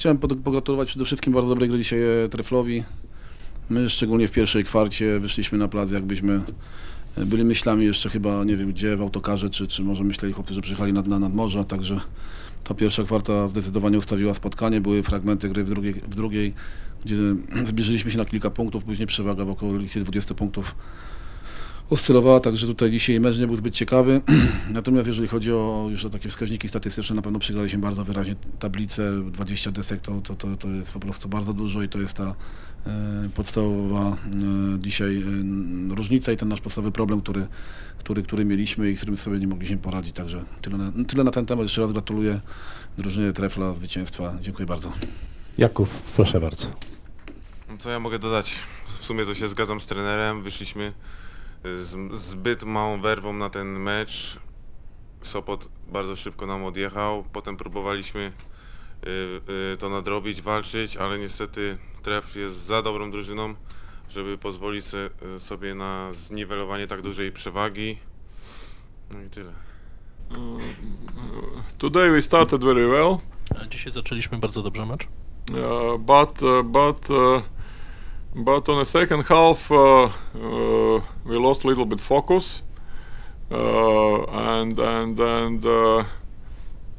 Chciałem pogratulować przede wszystkim bardzo dobrej gry dzisiaj e, Treflowi. My szczególnie w pierwszej kwarcie wyszliśmy na plac, jakbyśmy e, byli myślami jeszcze chyba, nie wiem gdzie, w autokarze, czy, czy może myśleli chłopcy, że przyjechali nad, nad morza, także ta pierwsza kwarta zdecydowanie ustawiła spotkanie. Były fragmenty gry w drugiej, w drugiej gdzie zbliżyliśmy się na kilka punktów, później przewaga w okolicy 20 punktów oscylowała, także tutaj dzisiaj mecz nie był zbyt ciekawy. Natomiast jeżeli chodzi o już o takie wskaźniki statystyczne, na pewno przegraliśmy bardzo wyraźnie tablicę, 20 desek to, to, to, to jest po prostu bardzo dużo i to jest ta e, podstawowa e, dzisiaj e, różnica i ten nasz podstawowy problem, który, który, który mieliśmy i z którym sobie nie mogliśmy poradzić. Także tyle na, tyle na ten temat. Jeszcze raz gratuluję drużynie Trefla zwycięstwa. Dziękuję bardzo. Jakub, proszę bardzo. No Co ja mogę dodać? W sumie to się zgadzam z trenerem. Wyszliśmy z zbyt małą werwą na ten mecz. Sopot bardzo szybko nam odjechał. Potem próbowaliśmy y, y, to nadrobić, walczyć, ale niestety Tref jest za dobrą drużyną, żeby pozwolić se, y, sobie na zniwelowanie tak dużej przewagi. No i tyle. Today we started very well, Dzisiaj zaczęliśmy bardzo dobrze mecz, uh, but uh, but uh, but on the second half uh, uh, we lost a little bit focus, uh, and and and uh,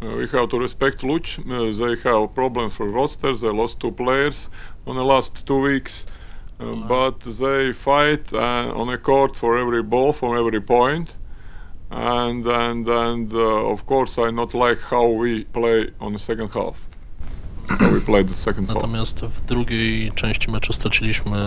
we have to respect Luch. Uh, they have problems for rosters. They lost two players on the last two weeks, uh, but they fight on a court for every ball, for every point. And and and of course, I not like how we play on the second half. Natomiast w drugiej części meczu straciliśmy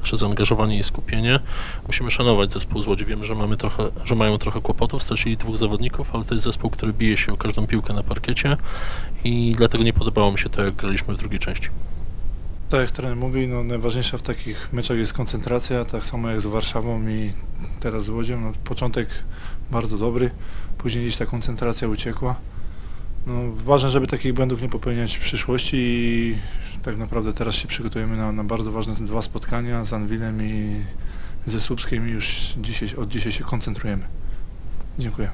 nasze zaangażowanie i skupienie. Musimy szanować zespół z Łodzi. Wiemy, że, mamy trochę, że mają trochę kłopotów, stracili dwóch zawodników, ale to jest zespół, który bije się o każdą piłkę na parkiecie i dlatego nie podobało mi się to, jak graliśmy w drugiej części. Tak jak trener mówi, no najważniejsza w takich meczach jest koncentracja, tak samo jak z Warszawą i teraz z Łodzią. No, początek bardzo dobry, później gdzieś ta koncentracja uciekła. No, ważne, żeby takich błędów nie popełniać w przyszłości i tak naprawdę teraz się przygotujemy na, na bardzo ważne dwa spotkania z Anwilem i ze Słupskiem i już dzisiaj, od dzisiaj się koncentrujemy. Dziękuję.